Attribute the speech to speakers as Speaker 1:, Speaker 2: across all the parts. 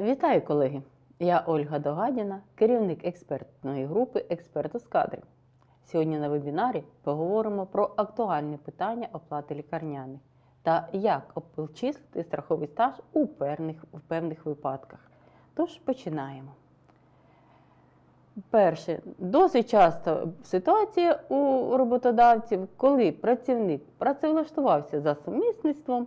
Speaker 1: Вітаю, колеги! Я Ольга Догадіна, керівник експертної групи «Експерт з кадрів». Сьогодні на вебінарі поговоримо про актуальні питання оплати лікарняних та як обчислити страховий стаж у певних, у певних випадках. Тож починаємо. Перше, досить часто ситуація у роботодавців, коли працівник працевлаштувався за сумісництвом,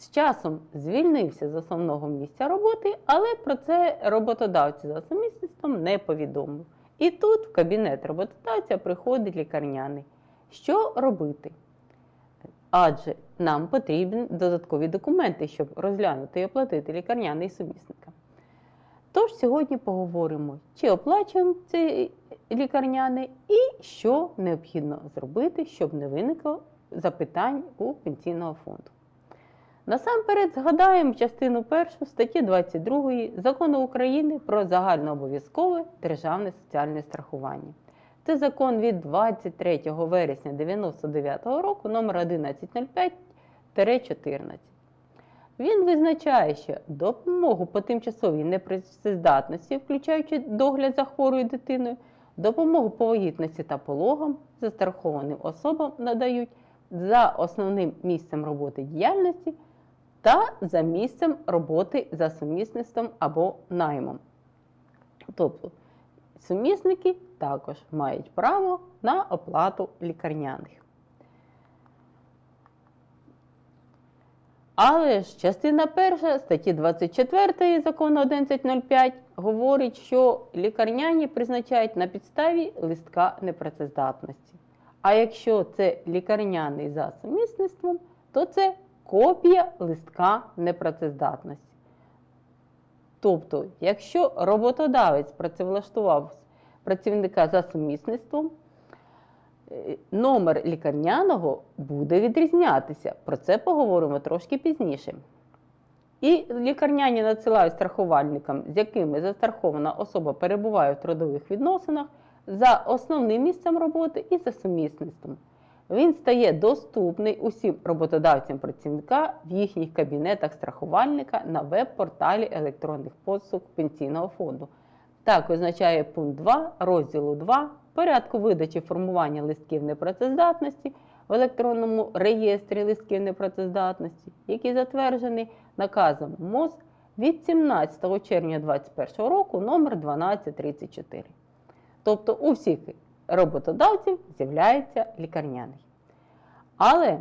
Speaker 1: з часом звільнився з основного місця роботи, але про це роботодавці за сумісництвом не повідомив. І тут в кабінет роботодавця приходить лікарняний. Що робити? Адже нам потрібні додаткові документи, щоб розглянути і оплатити лікарняний сумісника. Тож сьогодні поговоримо, чи оплачуємо цей лікарняний і що необхідно зробити, щоб не виникло запитань у пенсійного фонду. Насамперед згадаємо частину 1 статті 22 Закону України про загальнообов'язкове державне соціальне страхування. Це закон від 23 вересня 1999 року номер 1105-14. Він визначає, що допомогу по тимчасовій непрацездатності, включаючи догляд за хворою дитиною, допомогу по вагітності та пологам застрахованим особам надають за основним місцем роботи діяльності та за місцем роботи за сумісництвом або наймом. Тобто сумісники також мають право на оплату лікарняних. Але ж частина перша статті 24 закону 1105 говорить, що лікарняні призначають на підставі листка непрацездатності. А якщо це лікарняний за сумісництвом, то це копія листка непрацездатності. Тобто, якщо роботодавець працевлаштував працівника за сумісництвом, е, номер лікарняного буде відрізнятися. Про це поговоримо трошки пізніше. І лікарняні надсилають страхувальникам, з якими застрахована особа перебуває в трудових відносинах, за основним місцем роботи і за сумісництвом. Він стає доступний усім роботодавцям працівника в їхніх кабінетах страхувальника на веб-порталі електронних послуг пенсійного фонду. Так визначає пункт 2 розділу 2 порядку видачі формування листків непрацездатності в електронному реєстрі листків непрацездатності, який затверджений наказом МОЗ від 17 червня 2021 року номер 1234. Тобто у всіх роботодавців з'являється лікарняний. Але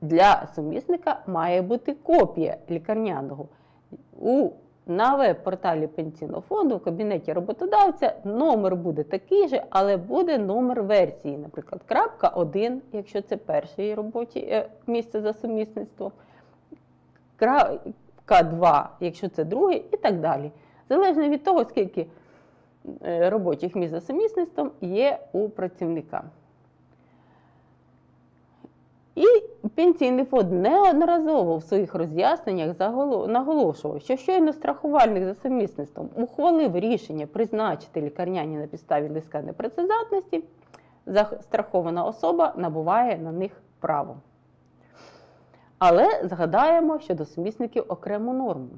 Speaker 1: для сумісника має бути копія лікарняного. У, на веб-порталі пенсійного фонду в кабінеті роботодавця номер буде такий же, але буде номер версії, наприклад, крапка 1, якщо це перший робоче місце за сумісництвом, крапка 2, якщо це другий, і так далі. Залежно від того, скільки робочих місць за сумісництвом є у працівника. І пенсійний фонд неодноразово в своїх роз'ясненнях наголошував, що щойно страхувальник за сумісництвом ухвалив рішення призначити лікарняні на підставі листка непрацездатності, застрахована особа набуває на них право. Але згадаємо щодо сумісників окрему норму.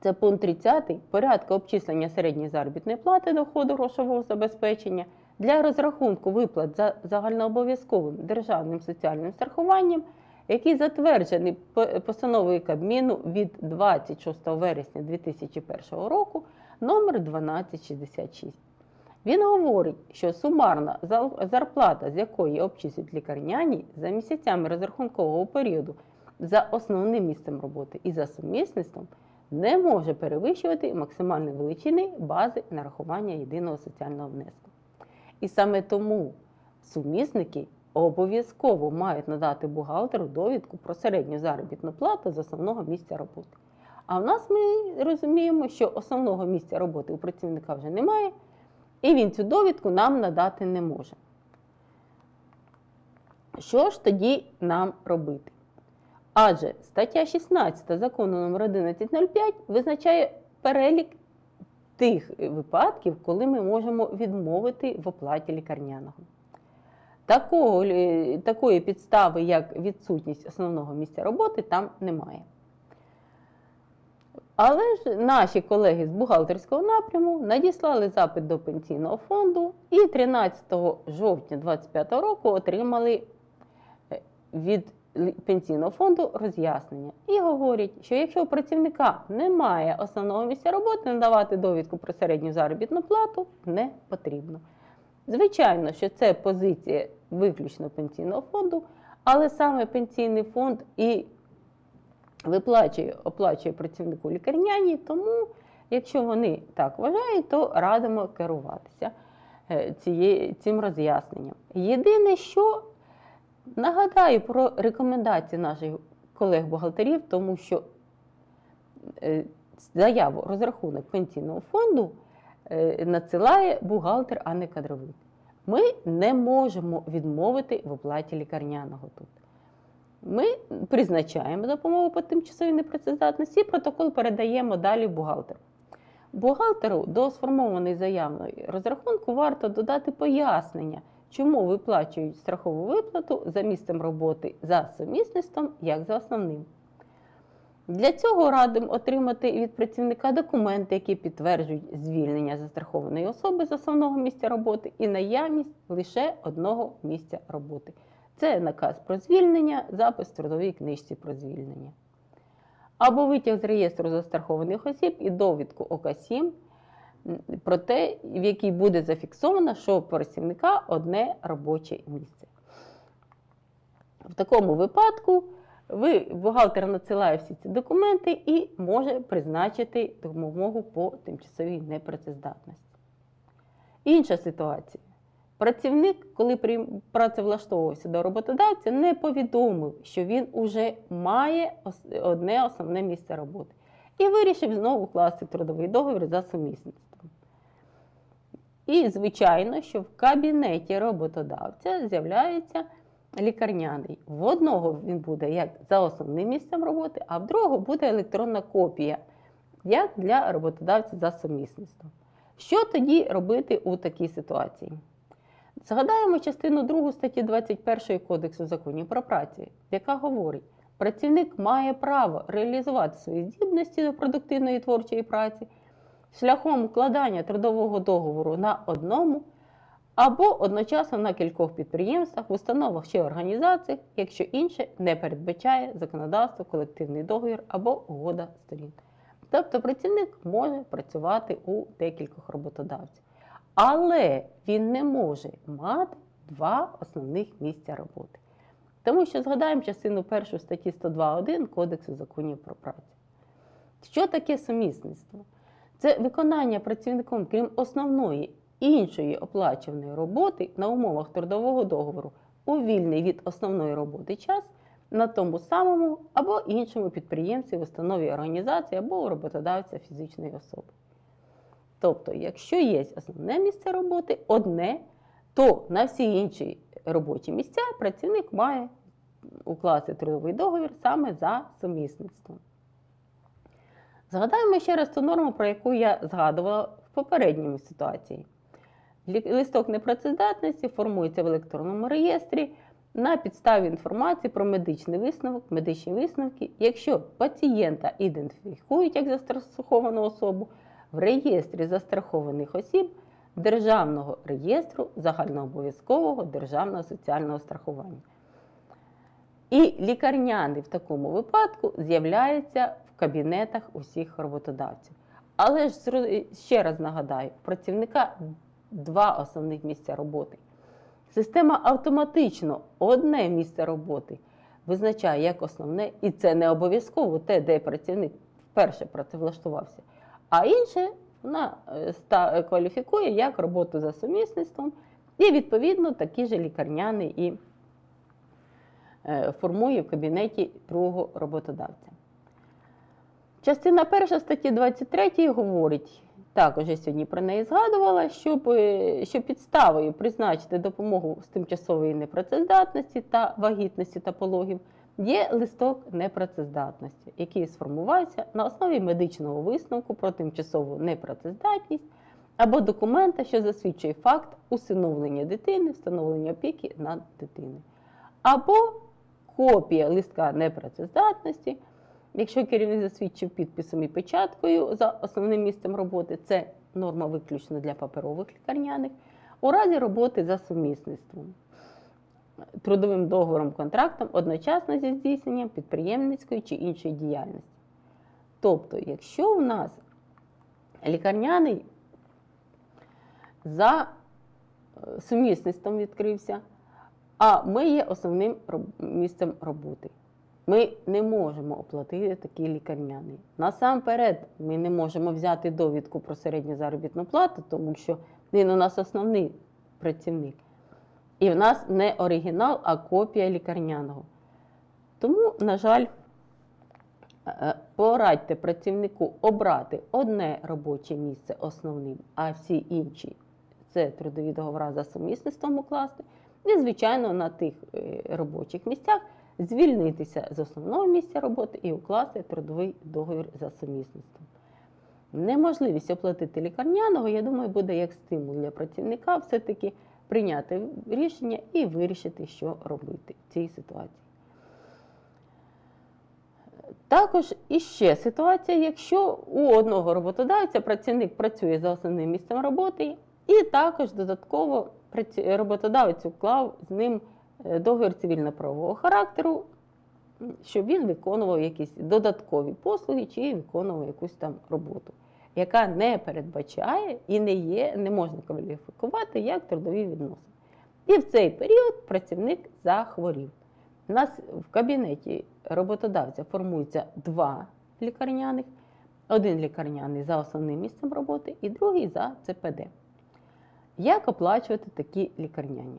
Speaker 1: Це пункт 30 порядку обчислення середньої заробітної плати доходу грошового забезпечення для розрахунку виплат за загальнообов'язковим державним соціальним страхуванням, який затверджений постановою Кабміну від 26 вересня 2001 року номер 1266. Він говорить, що сумарна зарплата, з якої обчислюють лікарняні за місяцями розрахункового періоду за основним місцем роботи і за сумісництвом, не може перевищувати максимальної величини бази нарахування єдиного соціального внеску. І саме тому сумісники обов'язково мають надати бухгалтеру довідку про середню заробітну плату з основного місця роботи. А в нас ми розуміємо, що основного місця роботи у працівника вже немає, і він цю довідку нам надати не може. Що ж тоді нам робити? Адже стаття 16 закону номер 1105 визначає перелік тих випадків, коли ми можемо відмовити в оплаті лікарняного. Такого, Такої підстави, як відсутність основного місця роботи, там немає. Але ж наші колеги з бухгалтерського напряму надіслали запит до пенсійного фонду і 13 жовтня 2025 року отримали е, від пенсійного фонду роз'яснення і говорять, що якщо у працівника немає основного місця роботи, надавати довідку про середню заробітну плату не потрібно. Звичайно, що це позиція виключно пенсійного фонду, але саме пенсійний фонд і виплачує, оплачує працівнику лікарняні, тому, якщо вони так вважають, то радимо керуватися е, цим роз'ясненням. Єдине, що нагадаю про рекомендації наших колег-бухгалтерів, тому що е, заяву розрахунок пенсійного фонду е, надсилає бухгалтер, а не кадровик. Ми не можемо відмовити в оплаті лікарняного тут. Ми призначаємо допомогу по тимчасовій непрацездатності і протокол передаємо далі бухгалтеру. Бухгалтеру до сформованої заявної розрахунку варто додати пояснення, чому виплачують страхову виплату за місцем роботи за сумісництвом, як за основним. Для цього радимо отримати від працівника документи, які підтверджують звільнення застрахованої особи з основного місця роботи і наявність лише одного місця роботи. Це наказ про звільнення, запис в трудовій книжці про звільнення. Або витяг з реєстру застрахованих осіб і довідку ОК-7 м, про те, в якій буде зафіксовано, що у працівника одне робоче місце. В такому випадку ви, бухгалтер надсилає всі ці документи і може призначити допомогу по тимчасовій непрацездатності. Інша ситуація. Працівник, коли працевлаштовувався до роботодавця, не повідомив, що він уже має одне основне місце роботи і вирішив знову вкласти трудовий договір за сумісництвом. І, звичайно, що в кабінеті роботодавця з'являється лікарняний. В одного він буде як за основним місцем роботи, а в другого буде електронна копія, як для роботодавця за сумісництвом. Що тоді робити у такій ситуації? Згадаємо частину 2 статті 21 Кодексу законів про працю, яка говорить, працівник має право реалізувати свої здібності до продуктивної творчої праці шляхом укладання трудового договору на одному або одночасно на кількох підприємствах, установах чи організаціях, якщо інше не передбачає законодавство, колективний договір або угода сторін. Тобто працівник може працювати у декількох роботодавців. Але він не може мати два основних місця роботи. Тому що згадаємо частину 1 статті 102.1 Кодексу законів про працю. Що таке сумісництво? Це виконання працівником, крім основної іншої оплачуваної роботи на умовах трудового договору у вільний від основної роботи час на тому самому або іншому підприємстві, в установі організації або у роботодавця фізичної особи. Тобто, якщо є основне місце роботи, одне, то на всі інші робочі місця працівник має укласти трудовий договір саме за сумісництвом. Згадаємо ще раз ту норму, про яку я згадувала в попередньому ситуації. Листок непрацездатності формується в електронному реєстрі на підставі інформації про медичний висновок, медичні висновки, якщо пацієнта ідентифікують як застраховану особу в реєстрі застрахованих осіб Державного реєстру загальнообов'язкового державного соціального страхування. І лікарняний в такому випадку з'являється кабінетах усіх роботодавців. Але ж ще раз нагадаю, у працівника два основних місця роботи. Система автоматично одне місце роботи визначає як основне, і це не обов'язково те, де працівник вперше працевлаштувався, а інше вона е, кваліфікує як роботу за сумісництвом, і відповідно такі ж лікарняний і е, формує в кабінеті другого роботодавця. Частина перша статті 23 говорить, також я сьогодні про неї згадувала, щоб, е, що підставою призначити допомогу з тимчасової непрацездатності та вагітності та пологів є листок непрацездатності, який сформувався на основі медичного висновку про тимчасову непрацездатність або документа, що засвідчує факт усиновлення дитини, встановлення опіки над дитиною, або копія листка непрацездатності, Якщо керівник засвідчив підписом і печаткою за основним місцем роботи, це норма виключно для паперових лікарняних. У разі роботи за сумісництвом, трудовим договором, контрактом одночасно зі здійсненням підприємницької чи іншої діяльності. Тобто, якщо в нас лікарняний за е, сумісництвом відкрився, а ми є основним місцем роботи. Ми не можемо оплатити такий лікарняний. Насамперед, ми не можемо взяти довідку про середню заробітну плату, тому що він у нас основний працівник. І в нас не оригінал, а копія лікарняного. Тому, на жаль, е, порадьте працівнику обрати одне робоче місце основним, а всі інші це трудові договори за сумісництвом укласти. І, звичайно, на тих е, робочих місцях звільнитися з основного місця роботи і укласти трудовий договір за сумісництвом. Неможливість оплатити лікарняного, я думаю, буде як стимул для працівника все-таки прийняти рішення і вирішити, що робити в цій ситуації. Також іще ситуація, якщо у одного роботодавця працівник працює за основним місцем роботи, і також додатково роботодавець уклав з ним договір цивільно-правового характеру, щоб він виконував якісь додаткові послуги чи виконував якусь там роботу, яка не передбачає і не є, не можна кваліфікувати як трудові відносини. І в цей період працівник захворів. У нас в кабінеті роботодавця формується два лікарняних: один лікарняний за основним місцем роботи і другий за ЦПД. Як оплачувати такі лікарняні?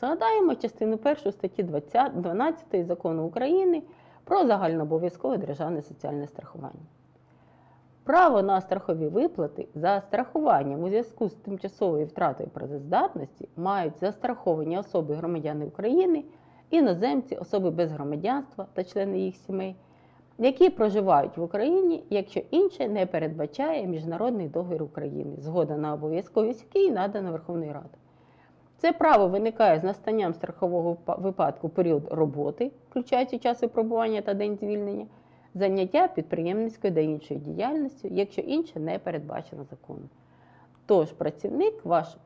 Speaker 1: Згадаємо частину 1 статті 20, 12 закону України про загальнообов'язкове державне соціальне страхування. Право на страхові виплати за страхуванням у зв'язку з тимчасовою втратою працездатності мають застраховані особи громадяни України, іноземці, особи без громадянства та члени їх сімей, які проживають в Україні, якщо інше не передбачає міжнародний договір України, згода на обов'язковість який надана Верховною Радою. Це право виникає з настанням страхового випадку період роботи, включаючи час випробування та день звільнення, заняття підприємницькою та іншою діяльністю, якщо інше не передбачено законом. Тож працівник ваш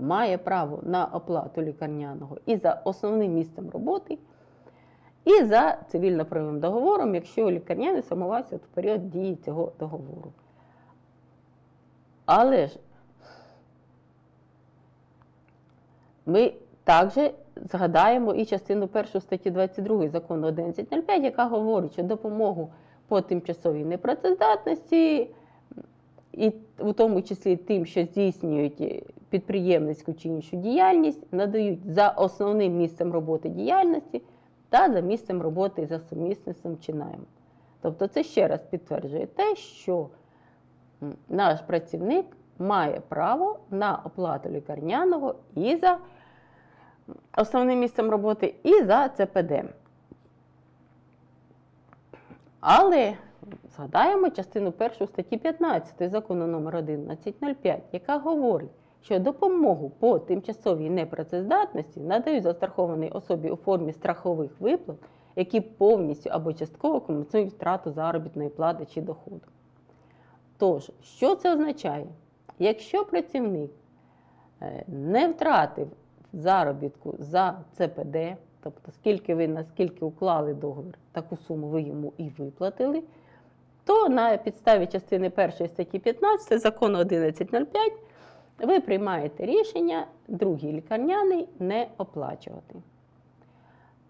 Speaker 1: має право на оплату лікарняного і за основним місцем роботи, і за цивільно-правовим договором, якщо лікарняний сформувався в період дії цього договору. Але ж ми також згадаємо і частину 1 статті 22 закону 1105, яка говорить, що допомогу по тимчасовій непрацездатності, і в тому числі тим, що здійснюють підприємницьку чи іншу діяльність, надають за основним місцем роботи діяльності та за місцем роботи за сумісництвом чи наймом. Тобто це ще раз підтверджує те, що наш працівник має право на оплату лікарняного і за основним місцем роботи, і за ЦПД. Але згадаємо частину 1 статті 15 закону номер 1105, яка говорить, що допомогу по тимчасовій непрацездатності надають застрахованій особі у формі страхових виплат, які повністю або частково компенсують втрату заробітної плати чи доходу. Тож, що це означає? Якщо працівник е, не втратив заробітку за ЦПД, тобто скільки ви наскільки уклали договір, таку суму ви йому і виплатили, то на підставі частини 1 статті 15 закону 1105 ви приймаєте рішення другий лікарняний не оплачувати.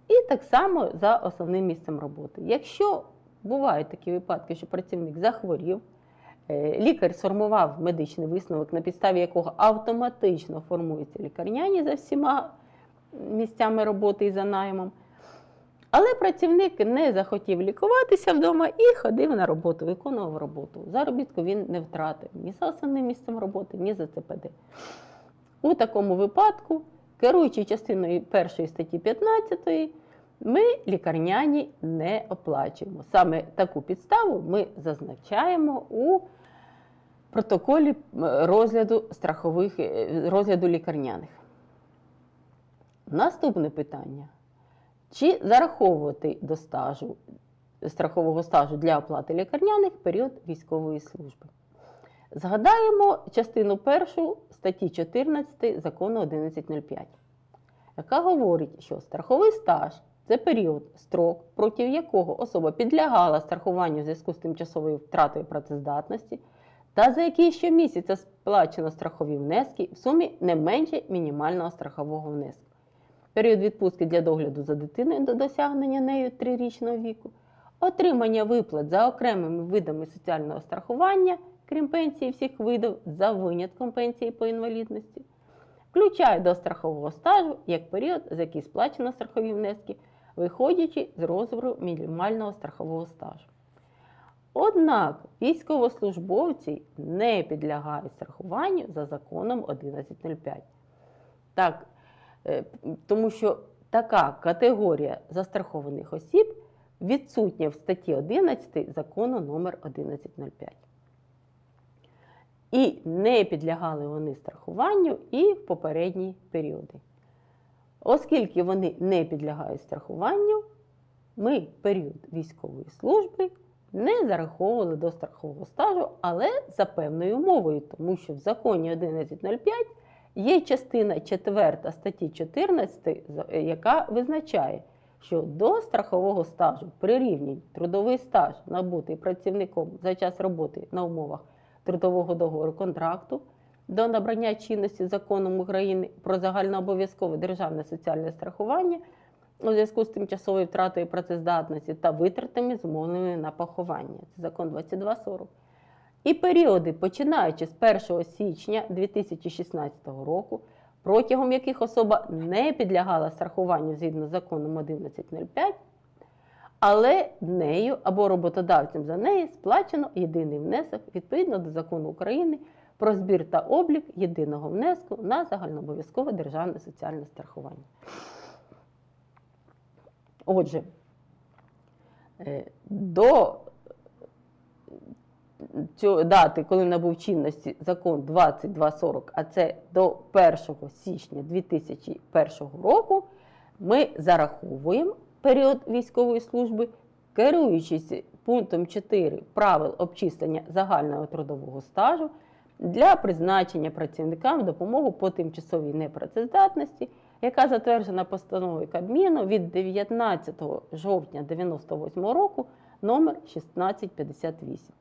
Speaker 1: І так само за основним місцем роботи. Якщо бувають такі випадки, що працівник захворів, лікар сформував медичний висновок, на підставі якого автоматично формуються лікарняні за всіма місцями роботи і за наймом. Але працівник не захотів лікуватися вдома і ходив на роботу, виконував роботу. Заробітку він не втратив ні за основним місцем роботи, ні за ЦПД. У такому випадку, керуючи частиною першої статті 15, ми лікарняні не оплачуємо. Саме таку підставу ми зазначаємо у протоколі е, розгляду страхових е, розгляду лікарняних. Наступне питання. Чи зараховувати до стажу страхового стажу для оплати лікарняних період військової служби. Згадаємо частину першу статті 14 закону 1105, яка говорить, що страховий стаж це період, строк, проти якого особа підлягала страхуванню в зв'язку з тимчасовою втратою працездатності, та за який щомісяця сплачено страхові внески в сумі не менше мінімального страхового внеску. Період відпустки для догляду за дитиною до досягнення нею трирічного віку, отримання виплат за окремими видами соціального страхування, крім пенсії всіх видів, за винятком пенсії по інвалідності, включає до страхового стажу як період, за який сплачено страхові внески, виходячи з розміру мінімального страхового стажу. Однак військовослужбовці не підлягають страхуванню за законом 1105. Так, е, тому що така категорія застрахованих осіб відсутня в статті 11 закону номер 1105. І не підлягали вони страхуванню і в попередні періоди. Оскільки вони не підлягають страхуванню, ми період військової служби не зараховували до страхового стажу, але за певною умовою, тому що в законі 1105 є частина 4 статті 14, яка визначає, що до страхового стажу прирівнюють трудовий стаж, набутий працівником за час роботи на умовах трудового договору контракту до набрання чинності законом України про загальнообов'язкове державне соціальне страхування у зв'язку з тимчасовою втратою працездатності та витратами, зумовленими на поховання. Це закон 2240. І періоди, починаючи з 1 січня 2016 року, протягом яких особа не підлягала страхуванню згідно з законом 1105, але нею або роботодавцем за неї сплачено єдиний внесок відповідно до закону України про збір та облік єдиного внеску на загальнообов'язкове державне соціальне страхування. Отже, е, до цього дати, коли набув чинності закон 2240, а це до 1 січня 2001 року, ми зараховуємо період військової служби, керуючись пунктом 4 правил обчислення загального трудового стажу для призначення працівникам допомогу по тимчасовій непрацездатності, яка затверджена постановою Кабміну від 19 жовтня 1998 року номер 1658.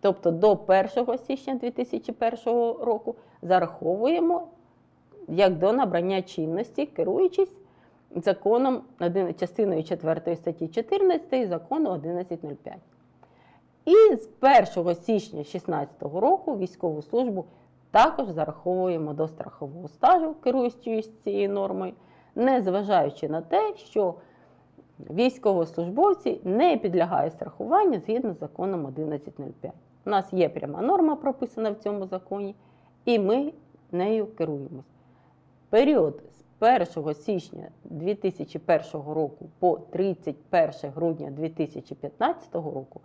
Speaker 1: Тобто до 1 січня 2001 року зараховуємо як до набрання чинності, керуючись законом частиною 4 статті 14 закону 1105. І з 1 січня 2016 року військову службу також зараховуємо до страхового стажу, керуючись цією нормою, незважаючи на те, що військовослужбовці не підлягають страхуванню згідно з законом 1105. У нас є пряма норма прописана в цьому законі, і ми нею керуємось. Період з 1 січня 2001 року по 31 грудня 2015 року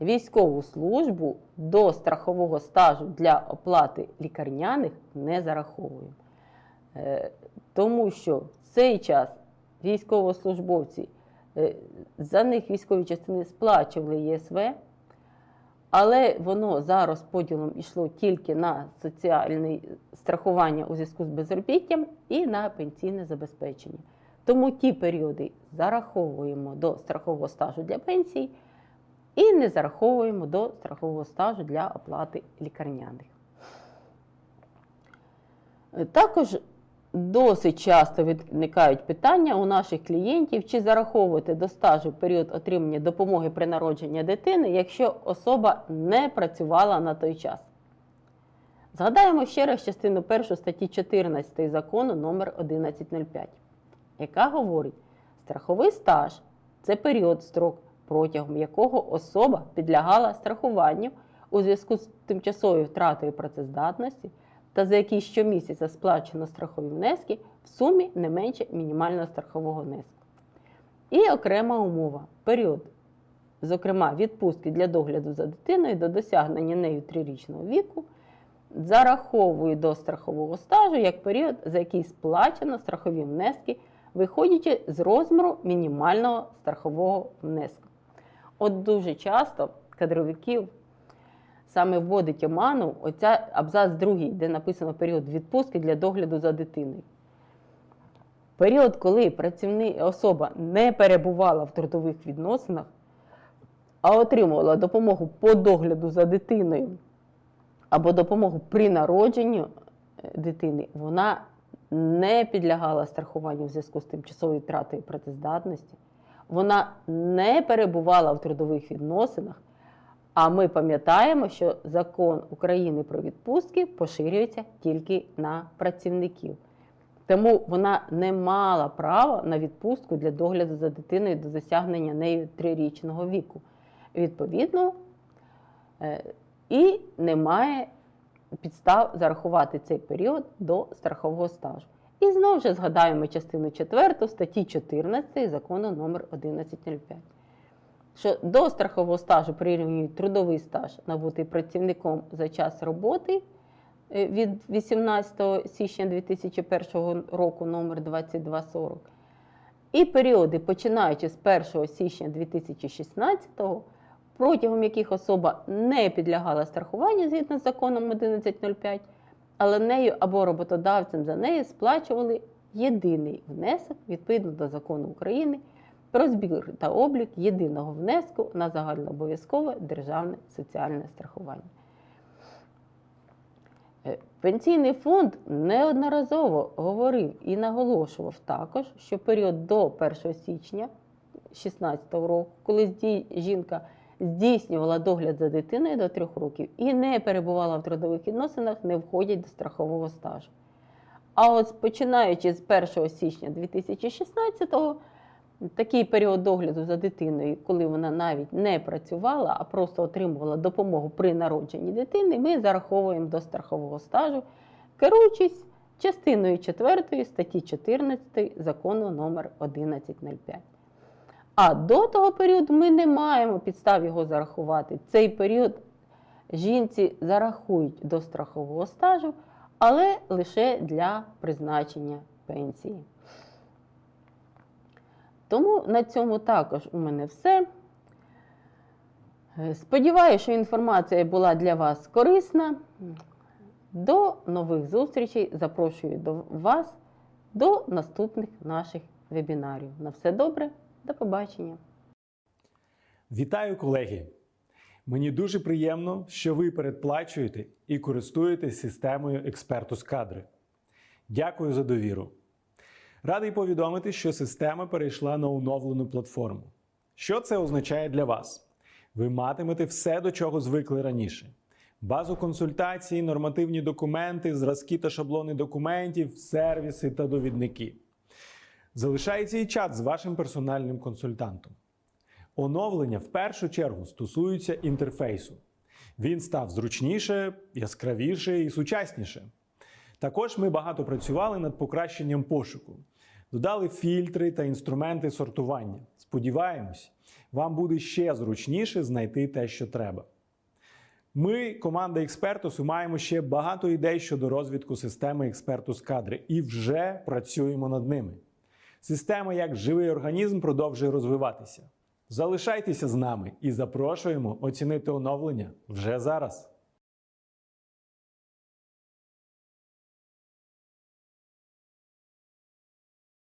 Speaker 1: військову службу до страхового стажу для оплати лікарняних не зараховуємо. Е, Тому що в цей час військовослужбовці, е, за них військові частини сплачували ЄСВ, але воно за розподілом йшло тільки на соціальне страхування у зв'язку з безробіттям і на пенсійне забезпечення. Тому ті періоди зараховуємо до страхового стажу для пенсії і не зараховуємо до страхового стажу для оплати лікарняних. Е, Також досить часто виникають питання у наших клієнтів, чи зараховувати до стажу період отримання допомоги при народженні дитини, якщо особа не працювала на той час. Згадаємо ще раз частину 1 статті 14 закону номер 1105, яка говорить, страховий стаж це період строк, протягом якого особа підлягала страхуванню у зв'язку з тимчасовою втратою працездатності та за який щомісяця сплачено страхові внески в сумі не менше мінімального страхового внеску. І окрема умова період, зокрема відпустки для догляду за дитиною до досягнення нею трирічного віку, зараховує до страхового стажу як період, за який сплачено страхові внески, виходячи з розміру мінімального страхового внеску. От дуже часто кадровиків саме вводить оману оця абзац другий, де написано період відпустки для догляду за дитиною. Період, коли працівник, особа не перебувала в трудових відносинах, а отримувала допомогу по догляду за дитиною або допомогу при народженню е, дитини, вона не підлягала страхуванню в зв'язку з тимчасовою втратою працездатності, вона не перебувала в трудових відносинах. А ми пам'ятаємо, що закон України про відпустки поширюється тільки на працівників. Тому вона не мала права на відпустку для догляду за дитиною до досягнення нею трирічного віку. Відповідно, е, і немає підстав зарахувати цей період до страхового стажу. І знову ж згадаємо частину 4 статті 14 закону номер 1105 що до страхового стажу прирівнюють трудовий стаж набутий працівником за час роботи е, від 18 січня 2001 року номер 2240 і періоди, починаючи з 1 січня 2016 протягом яких особа не підлягала страхуванню згідно з законом 1105, але нею або роботодавцем за нею сплачували єдиний внесок відповідно до закону України про збір та облік єдиного внеску на загальнообов'язкове державне соціальне страхування. Е, Пенсійний фонд неодноразово говорив і наголошував також, що період до 1 січня 2016 року, коли жінка здійснювала догляд за дитиною до 3 років і не перебувала в трудових відносинах, не входять до страхового стажу. А от починаючи з 1 січня 2016-го, такий період догляду за дитиною, коли вона навіть не працювала, а просто отримувала допомогу при народженні дитини, ми зараховуємо до страхового стажу, керуючись частиною 4 статті 14 закону номер 1105. А до того періоду ми не маємо підстав його зарахувати. Цей період жінці зарахують до страхового стажу, але лише для призначення пенсії. Тому на цьому також у мене все. Е, Сподіваюся, що інформація була для вас корисна. До нових зустрічей. Запрошую до вас до наступних наших вебінарів. На все добре, до побачення.
Speaker 2: Вітаю, колеги! Мені дуже приємно, що ви передплачуєте і користуєтесь системою експертус кадри. Дякую за довіру. Радий повідомити, що система перейшла на оновлену платформу. Що це означає для вас? Ви матимете все, до чого звикли раніше: базу консультацій, нормативні документи, зразки та шаблони документів, сервіси та довідники. Залишається і чат з вашим персональним консультантом. Оновлення в першу чергу стосуються інтерфейсу. Він став зручніше, яскравіше і сучасніше. Також ми багато працювали над покращенням пошуку, додали фільтри та інструменти сортування. Сподіваємось, вам буде ще зручніше знайти те, що треба. Ми, команда Експертусу, маємо ще багато ідей щодо розвитку системи Експертус кадри і вже працюємо над ними. Система як живий організм продовжує розвиватися. Залишайтеся з нами і запрошуємо оцінити оновлення вже зараз.